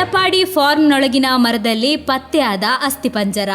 ತಲಪಾಡಿ ಫಾರ್ಮ್ನೊಳಗಿನ ಮರದಲ್ಲಿ ಪತ್ತೆಯಾದ ಅಸ್ಥಿಪಂಜರ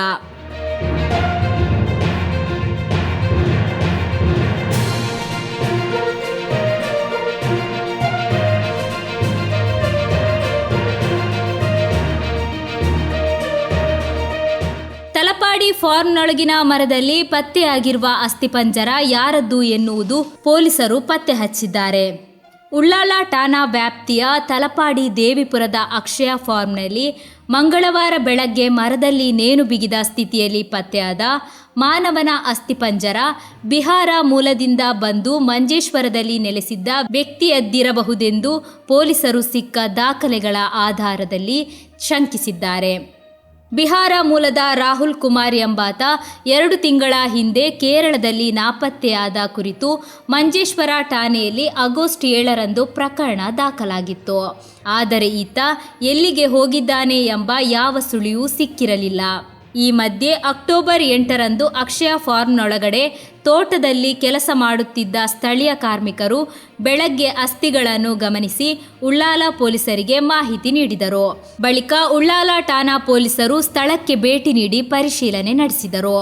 ತಲಪಾಡಿ ಫಾರ್ಮ್ನೊಳಗಿನ ಮರದಲ್ಲಿ ಪತ್ತೆಯಾಗಿರುವ ಅಸ್ಥಿಪಂಜರ ಯಾರದ್ದು ಎನ್ನುವುದು ಪೊಲೀಸರು ಪತ್ತೆ ಹಚ್ಚಿದ್ದಾರೆ. ಉಳ್ಳಾಲ ಠಾಣಾ ವ್ಯಾಪ್ತಿಯ ತಲಪಾಡಿ ದೇವಿಪುರದ ಅಕ್ಷಯ ಫಾರ್ಮ್ನಲ್ಲಿ ಮಂಗಳವಾರ ಬೆಳಗ್ಗೆ ಮರದಲ್ಲಿ ನೇಣು ಬಿಗಿದ ಸ್ಥಿತಿಯಲ್ಲಿ ಪತ್ತೆಯಾದ ಮಾನವನ ಅಸ್ಥಿಪಂಜರ ಬಿಹಾರ ಮೂಲದಿಂದ ಬಂದು ಮಂಜೇಶ್ವರದಲ್ಲಿ ನೆಲೆಸಿದ್ದ ವ್ಯಕ್ತಿಯದ್ದಿರಬಹುದೆಂದು ಪೊಲೀಸರು ಸಿಕ್ಕ ದಾಖಲೆಗಳ ಆಧಾರದಲ್ಲಿ ಶಂಕಿಸಿದ್ದಾರೆ. ಬಿಹಾರ ಮೂಲದ ರಾಹುಲ್ ಕುಮಾರ್ ಎಂಬಾತ ಎರಡು ತಿಂಗಳ ಹಿಂದೆ ಕೇರಳದಲ್ಲಿ ನಾಪತ್ತೆಯಾದ ಕುರಿತು ಮಂಜೇಶ್ವರ ಠಾಣೆಯಲ್ಲಿ ಆಗಸ್ಟ್ ಏಳರಂದು ಪ್ರಕರಣ ದಾಖಲಾಗಿತ್ತು. ಆದರೆ ಈತ ಎಲ್ಲಿಗೆ ಹೋಗಿದ್ದಾನೆ ಎಂಬ ಯಾವ ಸುಳಿಯೂ ಸಿಕ್ಕಿರಲಿಲ್ಲ. ಈ ಮಧ್ಯೆ ಅಕ್ಟೋಬರ್ ಎಂಟರಂದು ಅಕ್ಷಯ ಫಾರ್ಮ್ನೊಳಗಡೆ ತೋಟದಲ್ಲಿ ಕೆಲಸ ಮಾಡುತ್ತಿದ್ದ ಸ್ಥಳೀಯ ಕಾರ್ಮಿಕರು ಬೆಳಗ್ಗೆ ಅಸ್ಥಿಗಳನ್ನು ಗಮನಿಸಿ ಉಳ್ಳಾಲ ಪೊಲೀಸರಿಗೆ ಮಾಹಿತಿ ನೀಡಿದರು. ಬಳಿಕ ಉಳ್ಳಾಲ ಠಾಣಾ ಪೊಲೀಸರು ಸ್ಥಳಕ್ಕೆ ಭೇಟಿ ನೀಡಿ ಪರಿಶೀಲನೆ ನಡೆಸಿದರು.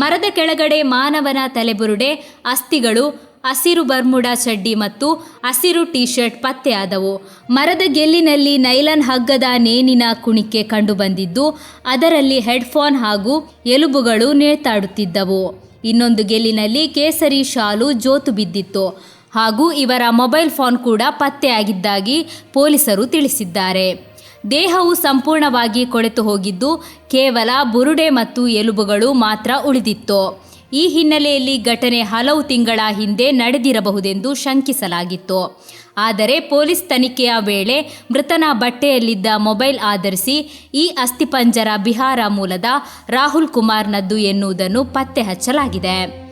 ಮರದ ಕೆಳಗಡೆ ಮಾನವನ ತಲೆಬುರುಡೆ, ಅಸ್ಥಿಗಳು ಹಸಿರು ಬರ್ಮುಡಾ ಚಡ್ಡಿ ಮತ್ತು ಹಸಿರು ಟೀ ಶರ್ಟ್ ಪತ್ತೆಯಾದವು. ಮರದ ಗೆಲ್ಲಿನಲ್ಲಿ ನೈಲನ್ ಹಗ್ಗದ ನೇನಿನ ಕುಣಿಕೆ ಕಂಡುಬಂದಿದ್ದು, ಅದರಲ್ಲಿ ಹೆಡ್ಫೋನ್ ಹಾಗೂ ಎಲುಬುಗಳು ನೇತಾಡುತ್ತಿದ್ದವು. ಇನ್ನೊಂದು ಗೆಲ್ಲಿನಲ್ಲಿ ಕೇಸರಿ ಶಾಲು ಜೋತು ಬಿದ್ದಿತ್ತು ಹಾಗೂ ಇವರ ಮೊಬೈಲ್ ಫೋನ್ ಕೂಡ ಪತ್ತೆಯಾಗಿದ್ದಾಗಿ ಪೊಲೀಸರು ತಿಳಿಸಿದ್ದಾರೆ. ದೇಹವು ಸಂಪೂರ್ಣವಾಗಿ ಕೊಳೆತು ಹೋಗಿದ್ದು ಕೇವಲ ಬುರುಡೆ ಮತ್ತು ಎಲುಬುಗಳು ಮಾತ್ರ ಉಳಿದಿತ್ತು. ಈ ಹಿನ್ನೆಲೆಯಲ್ಲಿ ಘಟನೆ ಹಲವು ತಿಂಗಳ ಹಿಂದೆ ನಡೆದಿರಬಹುದೆಂದು ಶಂಕಿಸಲಾಗಿತ್ತು. ಆದರೆ ಪೊಲೀಸ್ ತನಿಖೆಯ ವೇಳೆ ಮೃತನ ಬಟ್ಟೆಯಲ್ಲಿದ್ದ ಮೊಬೈಲ್ ಆಧರಿಸಿ ಈ ಅಸ್ಥಿಪಂಜರ ಬಿಹಾರ ಮೂಲದ ರಾಹುಲ್ ಕುಮಾರ್ನದ್ದು ಎನ್ನುವುದನ್ನು ಪತ್ತೆ ಹಚ್ಚಲಾಗಿದೆ